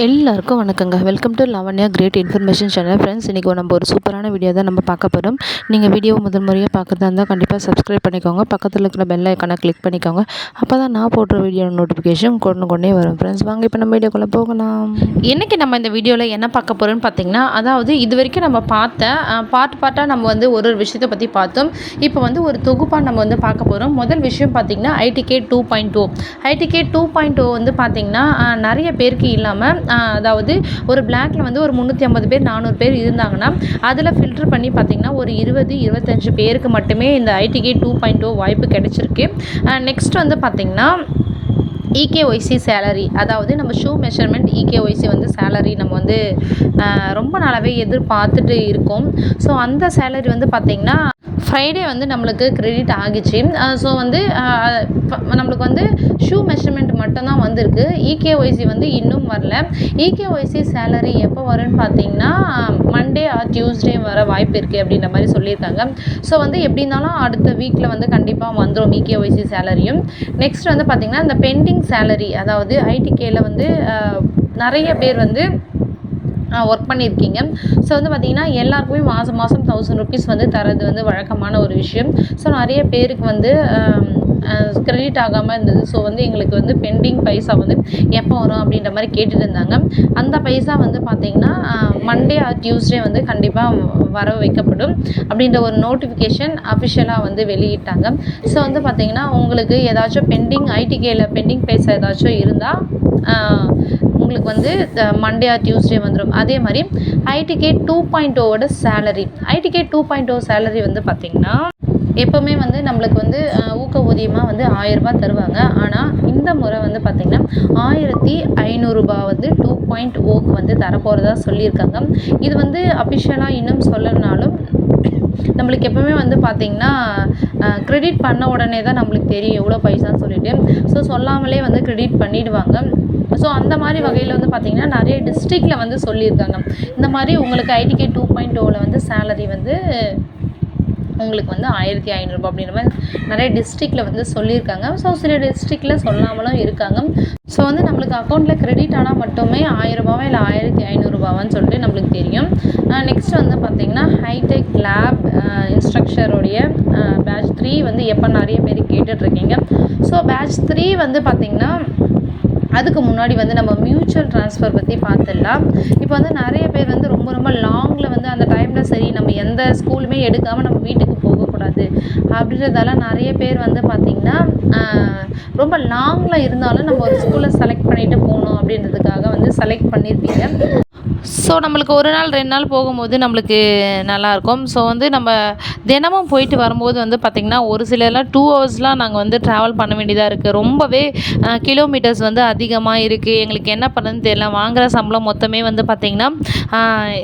எல்லாருக்கும் வணக்கங்க. Welcome to Lavanya great information channel friends இன்றைக்கி நம்ம ஒரு சூப்பரான வீடியோ தான் நம்ம பார்க்க போகிறோம் நீங்கள் வீடியோ முதல் முறையாக பார்க்குறதா இருந்தால் கண்டிப்பாக சப்ஸ்கிரைப் பண்ணிக்கோங்க. பக்கத்தில் இருக்கிற பெல் ஐக்கானை கிளிக் பண்ணிக்கோங்க. அப்போ தான் நான் போடுற வீடியோ நோட்டிஃபிகேஷன் கொண்டு கொண்டே வரும். ஃப்ரெண்ட்ஸ் வாங்க இப்போ நம்ம வீடியோக்குள்ளே போகலாம். இன்றைக்கி நம்ம இந்த வீடியோவில் என்ன பார்க்க போகிறோம்னு பார்த்தீங்கன்னா அதாவது இது வரைக்கும் நம்ம பார்த்த பார்ட் பார்ட்டாக நம்ம வந்து ஒரு ஒரு விஷயத்தை பற்றி பார்த்தோம். இப்போ வந்து ஒரு தொகுப்பாக நம்ம வந்து பார்க்க போகிறோம் முதல் விஷயம் பார்த்திங்கன்னா IDK two point two IDK two point two வந்து பார்த்திங்கன்னா நிறைய பேருக்கு இல்லாமல் அதாவது ஒரு பிளாக்ல வந்து ஒரு முந்நூற்றி ஐம்பது பேர் நானூறு பேர் இருந்தாங்கன்னா அதில் ஃபில்டர் பண்ணி பார்த்திங்கன்னா ஒரு இருபது இருபத்தஞ்சு பேருக்கு மட்டுமே இந்த ஐடிகே டூ பாயிண்ட் டூ வாய்ப்பு கிடைச்சிருக்கு. நெக்ஸ்ட் வந்து பார்த்திங்கன்னா இகேஒய்சி சேலரி அதாவது நம்ம ஷூ மெஷர்மெண்ட் இகேஒய்சி வந்து சேலரி நம்ம வந்து ரொம்ப நாளாகவே எதிர்பார்த்துட்டு இருக்கோம். ஸோ அந்த சேலரி வந்து பார்த்திங்கன்னா ஃப்ரைடே வந்து நம்மளுக்கு கிரெடிட் ஆகிச்சு. ஸோ வந்து நம்மளுக்கு வந்து ஷூ மெஷர்மெண்ட் மட்டும்தான் வந்திருக்கு. இகேஒய்சி வந்து இன்னும் வரல. இகேஒய்சி சேலரி எப்போ வரும்னு பார்த்தீங்கன்னா மண்டே ஆர் டியூஸ்டே வர வாய்ப்பு இருக்குது அப்படின்ற மாதிரி சொல்லியிருக்காங்க. ஸோ வந்து எப்படி இருந்தாலும் அடுத்த வீக்கில் வந்து கண்டிப்பாக வந்துடும் இகேஒய்சி சேலரியும் நெக்ஸ்ட் வந்து பார்த்திங்கன்னா இந்த பெண்டிங் சேலரி அதாவது ஐடிகேல வந்து நிறைய பேர் வந்து ஒர்க் பண்ணியிருக்கீங்க. ஸோ வந்து பார்த்திங்கன்னா எல்லாருக்குமே மாதம் மாதம் தௌசண்ட் ருபீஸ் வந்து தரது வந்து வழக்கமான ஒரு விஷயம். ஸோ நிறைய பேருக்கு வந்து கிரெடிட் ஆகாமல் இருந்தது. ஸோ வந்து எங்களுக்கு வந்து பெண்டிங் பைசா வந்து எப்போ வரும் அப்படின்ற மாதிரி கேட்டுட்டு இருந்தாங்க. அந்த பைசா வந்து பார்த்திங்கன்னா மண்டே ஆர் டியூஸ்டே வந்து கண்டிப்பாக வர வைக்கப்படும் அப்படின்ற ஒரு நோட்டிஃபிகேஷன் அஃபிஷியலாக வந்து வெளியிட்டாங்க. ஸோ வந்து பார்த்திங்கன்னா உங்களுக்கு ஏதாச்சும் பெண்டிங் ஐடிகேல பெண்டிங் பைசா ஏதாச்சும் இருந்தால் உங்களுக்கு வந்து மண்டே ஆர் டியூஸ்டே வந்துடும் அதே மாதிரி IDK two point ஓவோட salary IDK two point O salary வந்து பார்த்திங்கன்னா எப்போவுமே வந்து நம்மளுக்கு வந்து ஊக்க ஊதியமாக வந்து ஆயிரரூபா தருவாங்க. ஆனால் இந்த முறை வந்து பார்த்திங்கன்னா ஆயிரத்தி ஐநூறுரூபா வந்து டூ பாயிண்ட் ஓக்கு வந்து தரப்போகிறதா சொல்லியிருக்காங்க. இது வந்து அஃபிஷியலாக இன்னும் சொல்லனாலும் நம்மளுக்கு எப்போவுமே வந்து பார்த்திங்கன்னா கிரெடிட் பண்ண உடனே தான் நம்மளுக்கு தெரியும் எவ்வளோ பைசான்னு சொல்லிட்டு. ஸோ சொல்லாமலே வந்து கிரெடிட் பண்ணிடுவாங்க. ஸோ அந்த மாதிரி வகையில் வந்து பார்த்திங்கன்னா நிறைய டிஸ்ட்ரிக்டில் வந்து சொல்லியிருக்காங்க. இந்த மாதிரி உங்களுக்கு ஐடிகே டூ பாயிண்ட் ஓவில் வந்து சேலரி வந்து உங்களுக்கு வந்து ஆயிரத்தி ஐநூறுரூபா அப்படின்ற மாதிரி நிறைய டிஸ்ட்ரிக்டில் வந்து சொல்லியிருக்காங்க. ஸோ சில டிஸ்ட்ரிக்டில் சொல்லாமலும் இருக்காங்க. ஸோ வந்து நம்மளுக்கு அக்கௌண்ட்டில் கிரெடிட் ஆனால் மட்டுமே ஆயிரரூபாவா இல்லை ஆயிரத்தி ஐநூறுரூபாவான்னு சொல்லிட்டு நம்மளுக்கு தெரியும். நெக்ஸ்ட் வந்து பார்த்திங்கன்னா ஹைடெக் லேப் இன்ஸ்ட்ரக்சருடைய பேட்ச் த்ரீ வந்து எப்போ நிறைய பேர் கேட்டுட்ருக்கீங்க ஸோ பேட்ச் த்ரீ வந்து பார்த்திங்கன்னா அதுக்கு முன்னாடி வந்து நம்ம மியூச்சுவல் ட்ரான்ஸ்ஃபர் பற்றி பார்த்துடலாம். இப்போ வந்து நிறைய பேர் வந்து ரொம்ப ரொம்ப லாங்கில் வந்து அந்த டைமில் சரி நம்ம எந்த ஸ்கூலுமே எடுக்காமல் நம்ம வீட்டுக்கு போகக்கூடாது அப்படின்றதால நிறைய பேர் வந்து பார்த்திங்கன்னா ரொம்ப லாங்கில் இருந்தாலும் நம்ம ஒரு ஸ்கூலை செலக்ட் பண்ணிவிட்டு போகணும் அப்படின்றதுக்காக வந்து செலக்ட் பண்ணியிருப்பீங்க. ஸோ நம்மளுக்கு ஒரு நாள் ரெண்டு நாள் போகும்போது நம்மளுக்கு நல்லாயிருக்கும். ஸோ வந்து நம்ம தினமும் போயிட்டு வரும்போது வந்து பார்த்திங்கன்னா ஒரு சிலர்லாம் டூ ஹவர்ஸ்லாம் நாங்கள் வந்து ட்ராவல் பண்ண வேண்டியதாக இருக்குது ரொம்பவே கிலோமீட்டர்ஸ் வந்து அதிகமாக இருக்குது எங்களுக்கு என்ன பண்ணுறதுன்னு தெரியல. வாங்குகிற சம்பளம் மொத்தமே வந்து பார்த்திங்கன்னா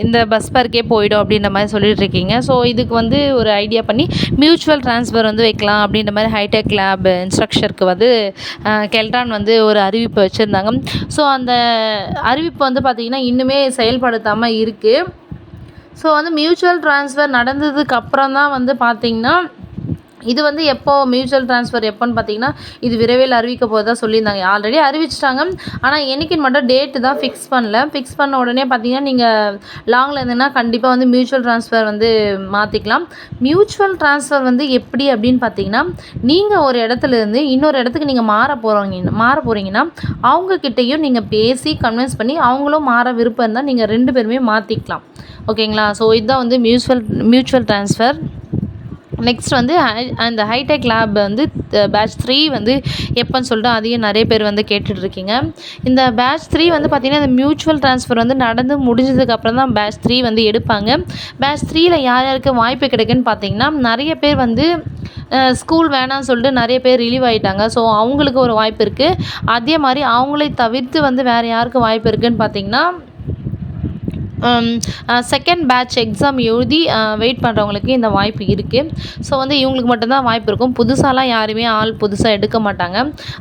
இந்த பஸ் பார்க்கே போயிடும் அப்படின்ற மாதிரி சொல்லிட்டு இருக்கீங்க. ஸோ இதுக்கு வந்து ஒரு ஐடியா பண்ணி மியூச்சுவல் ட்ரான்ஸ்ஃபர் வந்து வைக்கலாம் அப்படின்ற மாதிரி ஹைடெக் லேப் இன்ஸ்ட்ரக்சருக்கு வந்து கெல்டான் வந்து ஒரு அறிவிப்பு வச்சுருந்தாங்க. ஸோ அந்த அறிவிப்பு வந்து பார்த்திங்கன்னா இன்னுமே செயல்படுத்தாமல் இருக்குது ஸோ வந்து மியூச்சுவல் ட்ரான்ஸ்ஃபர் நடந்ததுக்கு அப்புறம் தான் வந்து பார்த்திங்கன்னா இது வந்து எப்போ மியூச்சுவல் ட்ரான்ஸ்ஃபர் எப்போன்னு பார்த்தீங்கன்னா இது விரைவில் அறிவிக்க போகிறதா சொல்லியிருந்தாங்க. ஆல்ரெடி அறிவிச்சிட்டாங்க. ஆனால் என்னைக்குன்னு மட்டும் டேட்டு தான் ஃபிக்ஸ் பண்ணல. ஃபிக்ஸ் பண்ண உடனே பார்த்தீங்கன்னா நீங்கள் லாங்கில் இருந்தீங்கன்னா கண்டிப்பாக வந்து மியூச்சுவல் ட்ரான்ஸ்ஃபர் வந்து மாற்றிக்கலாம் மியூச்சுவல் ட்ரான்ஸ்ஃபர் வந்து எப்படி அப்படின்னு பார்த்தீங்கன்னா நீங்கள் ஒரு இடத்துல இருந்து இன்னொரு இடத்துக்கு நீங்கள் மாற போகிறவங்க மாற போகிறீங்கன்னா அவங்கக்கிட்டேயும் நீங்கள் பேசி கன்வின்ஸ் பண்ணி அவங்களும் மாற விருப்பம் இருந்தால் நீங்கள் ரெண்டு பேருமே மாற்றிக்கலாம் ஓகேங்களா ஸோ இதுதான் வந்து மியூச்சுவல் மியூச்சுவல் ட்ரான்ஸ்ஃபர் நெக்ஸ்ட் வந்து ஹை- அந்த ஹைடெக் லேப் வந்து பேட்ச் த்ரீ வந்து எப்போன்னு சொல்லிட்டு அதையும் நிறைய பேர் வந்து கேட்டுட்ருக்கீங்க. இந்த பேட்ச் த்ரீ வந்து பார்த்திங்கன்னா இந்த மியூச்சுவல் ட்ரான்ஸ்ஃபர் வந்து நடந்து முடிஞ்சதுக்கு அப்புறம் தான் பேட்ச் த்ரீ வந்து எடுப்பாங்க. பேட்ச் த்ரீயில் யார் யாருக்கு வாய்ப்பு கிடைக்குன்னு பார்த்தீங்கன்னா நிறைய பேர் வந்து ஸ்கூல் வேணாம்னு சொல்லிட்டு நிறைய பேர் ரிலீவ் ஆகிட்டாங்க ஸோ அவங்களுக்கு ஒரு வாய்ப்பு இருக்குது அதே மாதிரி அவங்களை தவிர்த்து வந்து வேறு யாருக்கு வாய்ப்பு இருக்குதுன்னு பார்த்தீங்கன்னா செகண்ட் பேட்ச் எக்ஸாம் எழுதி uh, வெயிட் பண்ணுறவங்களுக்கு இந்த வாய்ப்பு இருக்குது ஸோ வந்து இவங்களுக்கு மட்டும்தான் வாய்ப்பு இருக்கும். புதுசாலாம் யாருமே ஆள் புதுசாக எடுக்க மாட்டாங்க.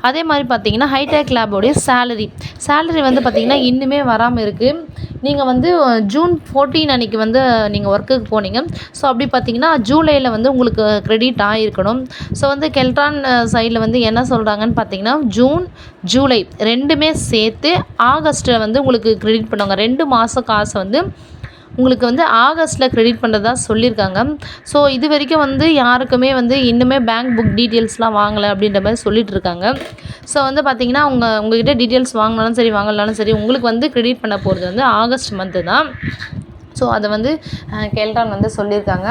அதே மாதிரி பார்த்தீங்கன்னா ஹைடெக் லேபோடைய சேலரி சேலரி வந்து பார்த்திங்கன்னா இன்னுமே வராமல் இருக்குது நீங்கள் வந்து ஜூன் ஃபோர்டீன் அன்றைக்கி வந்து uh, நீங்கள் ஒர்க்குக்கு போனீங்க. ஸோ அப்படி பார்த்தீங்கன்னா ஜூலையில் வந்து உங்களுக்கு க்ரெடிட் ஆகிருக்கணும் ஸோ வந்து கெல்ட்ரான் uh, சைடில் வந்து என்ன சொல்கிறாங்கன்னு பார்த்தீங்கன்னா ஜூன் ஜூலை ரெண்டுமே சேர்த்து ஆகஸ்ட்டில் வந்து உங்களுக்கு க்ரெடிட் பண்ணுவாங்க. ரெண்டு மாத காசை வந்து வந்து உங்களுக்கு வந்து ஆகஸ்ட்டில் க்ரெடிட் பண்ணுறதா சொல்லியிருக்காங்க ஸோ இது வரைக்கும் வந்து யாருக்குமே வந்து இன்னுமே பேங்க் புக் டீட்டெயில்ஸ்லாம் வாங்கலை அப்படின்ற மாதிரி சொல்லிட்டு இருக்காங்க. ஸோ வந்து பார்த்தீங்கன்னா உங்கள் உங்ககிட்ட டீட்டெயில்ஸ் வாங்கினாலும் சரி வாங்கலனாலும் சரி உங்களுக்கு வந்து க்ரெடிட் பண்ண போகிறது வந்து ஆகஸ்ட் மந்த்து தான். ஸோ அதை வந்து கெல்டான் வந்து சொல்லியிருக்காங்க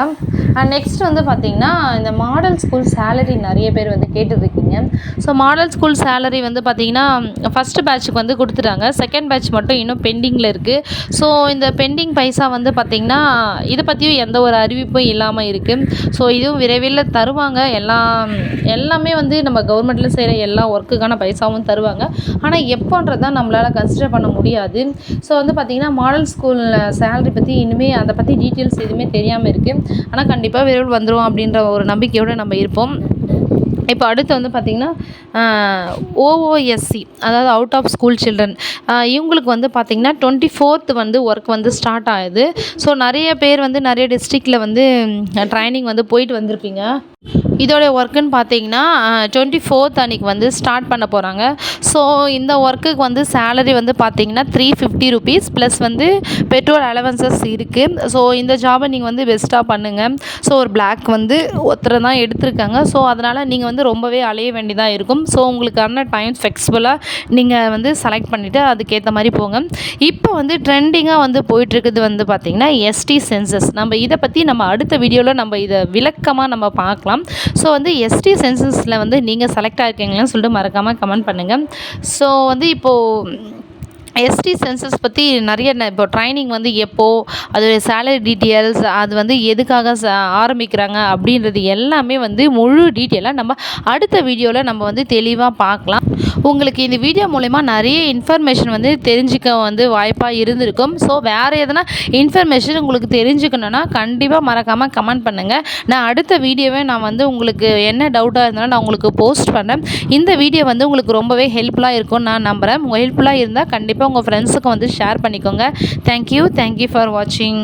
அண்ட் நெக்ஸ்ட் வந்து பார்த்திங்கன்னா இந்த மாடல் ஸ்கூல் சேலரி நிறைய பேர் வந்து கேட்டுருக்கீங்க ஸோ மாடல் ஸ்கூல் சேலரி வந்து பார்த்திங்கன்னா ஃபஸ்ட்டு பேட்சுக்கு வந்து கொடுத்துட்டாங்க. செகண்ட் பேட்ச் மட்டும் இன்னும் பெண்டிங்கில் இருக்குது ஸோ இந்த பெண்டிங் பைசா வந்து பார்த்திங்கன்னா இதை பற்றியும் எந்த ஒரு அறிவிப்பும் இல்லாமல் இருக்குது ஸோ இதுவும் விரைவில் தருவாங்க. எல்லாம் எல்லாமே வந்து நம்ம கவர்மெண்ட்டில் செய்கிற எல்லா ஒர்க்குக்கான பைசாவும் தருவாங்க. ஆனால் எப்போன்றது தான் நம்மளால் கன்சிடர் பண்ண முடியாது. ஸோ வந்து பார்த்திங்கன்னா மாடல் ஸ்கூல் சேலரி பற்றி இனிமேல் அதை பற்றி டீட்டெயில்ஸ் எதுவுமே தெரியாமல் இருக்குது ஆனால் கண்டிப்பாக விரைவில் வந்துடும் அப்படின்ற ஒரு நம்பிக்கையோடு நம்ம இருப்போம். இப்போ அடுத்து வந்து பார்த்திங்கன்னா ஓஓஎஸ்சி அதாவது அவுட் ஆஃப் ஸ்கூல் சில்ட்ரன் இவங்களுக்கு வந்து பார்த்திங்கன்னா டுவெண்ட்டி ஃபோர்த் வந்து ஒர்க் வந்து ஸ்டார்ட் ஆகுது. ஸோ நிறைய பேர் வந்து நிறைய டிஸ்ட்ரிக்டில் வந்து ட்ரைனிங் வந்து போயிட்டு வந்திருப்பீங்க. இதோடைய ஒர்க்குன்னு பார்த்தீங்கன்னா டுவெண்ட்டி ஃபோர்த் அன்றைக்கி வந்து ஸ்டார்ட் பண்ண போகிறாங்க ஸோ இந்த ஒர்க்குக்கு வந்து சேலரி வந்து பார்த்தீங்கன்னா த்ரீ ஃபிஃப்டி ருபீஸ் ப்ளஸ் வந்து பெட்ரோல் அலவன்சஸ் இருக்குது ஸோ இந்த ஜாபை நீங்கள் வந்து பெஸ்ட்டாக பண்ணுங்கள் ஸோ ஒரு பிளாக் வந்து ஒருத்தரை தான் எடுத்திருக்காங்க. ஸோ அதனால் நீங்கள் வந்து ரொம்பவே அலைய வேண்டியதாக இருக்கும். ஸோ உங்களுக்கான டைம் ஃப்ளெக்சிபிளாக நீங்கள் வந்து செலக்ட் பண்ணிவிட்டு அதுக்கேற்ற மாதிரி போங்க. இப்போ வந்து ட்ரெண்டிங்காக வந்து போயிட்டுருக்குது வந்து பார்த்திங்கன்னா எஸ்டி சென்சஸ் நம்ம இதை பற்றி நம்ம அடுத்த வீடியோவில் நம்ம இதை விளக்கமாக நம்ம பார்க்கலாம். ஸோ வந்து எஸ்டி சென்சஸில் வந்து நீங்கள் செலக்ட் ஆகிருக்கீங்களான்னு சொல்லிட்டு மறக்காமல் கமெண்ட் பண்ணுங்கள் ஸோ வந்து இப்போது எஸ்டி சென்சஸ் பற்றி நிறைய ந- இப்போ ட்ரைனிங் வந்து எப்போது அதோடைய சேலரி டீட்டெயில்ஸ் அது வந்து எதுக்காக ச ஆரம்பிக்கிறாங்க அப்படின்றது எல்லாமே வந்து முழு டீட்டெயிலாக நம்ம அடுத்த வீடியோவில் நம்ம வந்து தெளிவாக பார்க்கலாம். உங்களுக்கு இந்த வீடியோ மூலயமா நிறைய இன்ஃபர்மேஷன் வந்து தெரிஞ்சுக்க வந்து வாய்ப்பாக இருந்திருக்கும். ஸோ வேறு எதனா இன்ஃபர்மேஷன் உங்களுக்கு தெரிஞ்சுக்கணுன்னா கண்டிப்பாக மறக்காமல் கமெண்ட் பண்ணுங்கள் நான் அடுத்த வீடியோவே நான் வந்து உங்களுக்கு என்ன டவுட்டாக இருந்தாலும் நான் உங்களுக்கு போஸ்ட் பண்ணுறேன் இந்த வீடியோ வந்து உங்களுக்கு ரொம்பவே ஹெல்ப்ஃபுல்லாக இருக்கும்னு நான் நம்புகிறேன் உங்கள் ஹெல்ப்ஃபுல்லாக இருந்தால் கண்டிப்பாக உங்கள் ஃப்ரெண்ட்ஸுக்கு வந்து ஷேர் பண்ணிக்கோங்க. தேங்க்யூ தேங்க்யூ ஃபார் வாட்சிங்